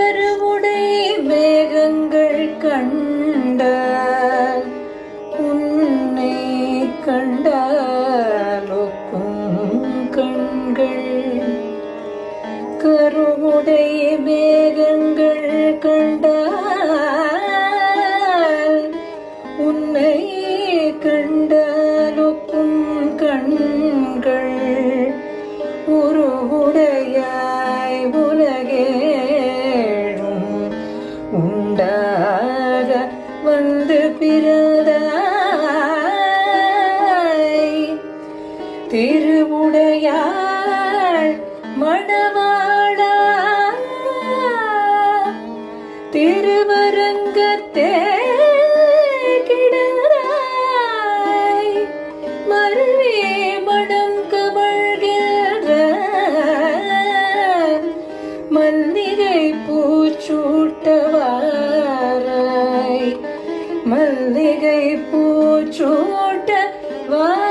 கருவுடை மேகங்கள் கண்ட உன்னை கண்டாலொக்கும் கண்கள். கருவுடை மேகங்கள் கண்ட உன்னை கண்டாலொக்கும் கண்கள். உருவுடையாய் உண்டாக வந்து பிறந்தாய். திருவுடையாள் மணவாளா. திருவரங்கத்தே கிடராய் மருவே மடம் கமழ்கிற மல்லிகை பூச்சூட்டவாராய் மல்லிகை பூச்சூட்ட வா